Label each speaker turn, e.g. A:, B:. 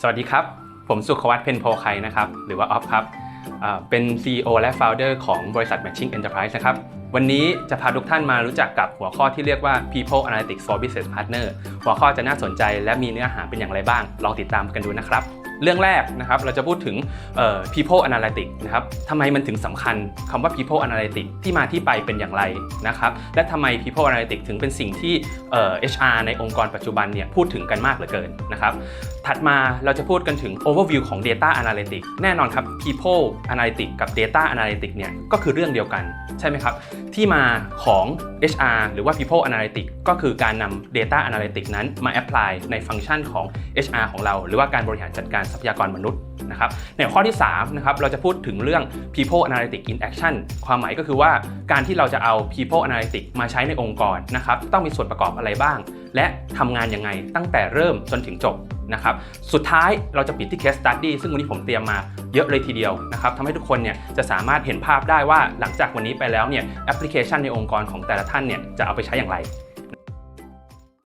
A: สวัสดีครับ ผมสุขวัตเพนโพไคนะครับ หรือว่าออฟครับ เป็น CEO และ Founder ของบริษัท Matching Enterprise นะครับ วันนี้จะพาทุกท่านมารู้จักกับหัวข้อที่เรียกว่า People Analytics for Business Partner หัวข้อจะน่าสนใจและมีเนื้อหาเป็นอย่างไรบ้าง ลองติดตามกันดูนะครับ เรื่องแรกนะครับเราจะพูดถึงเอ่อ people analytics นะครับทำไมมันถึงสำคัญคำว่า people analytics ที่มาที่ไปเป็นอย่างไรนะครับ และทำไม people analytics ถึงเป็นสิ่งที่เอ่อ HR ในองค์กรปัจจุบันเนี่ยพูดถึงกันมากเหลือเกินนะครับ ถัดมาเราจะพูดกันถึง overview ของ data analytics แน่นอนครับ people analytics กับ data analytics เนี่ยก็คือเรื่องเดียวกันใช่ไหมครับ ที่มาของ HR หรือว่า people analytics ก็คือการนำ data analytics นั้นมา apply ในฟังก์ชันของ HR ของเรา หรือว่าการบริหารจัดการทรัพยากรมนุษย์นะครับในข้อที่3นะครับเราจะพูดถึงเรื่อง people analytics in action ความหมายก็คือว่าการที่เราจะเอา people analytics มาใช้ในองค์กรนะครับต้องมีส่วนประกอบอะไรบ้าง และทำงานยังไงตั้งแต่เริ่มจนถึงจบ นะครับ สุดท้ายเราจะปิดที่ case study ซึ่งวันนี้ผมเตรียมมาเยอะเลยทีเดียวนะครับทำให้ทุกคนเนี่ยจะสามารถเห็นภาพได้ว่าหลังจากวันนี้ไปแล้วเนี่ยแอปพลิเคชันในองค์กรของแต่ละท่านเนี่ยจะเอาไปใช้อย่างไร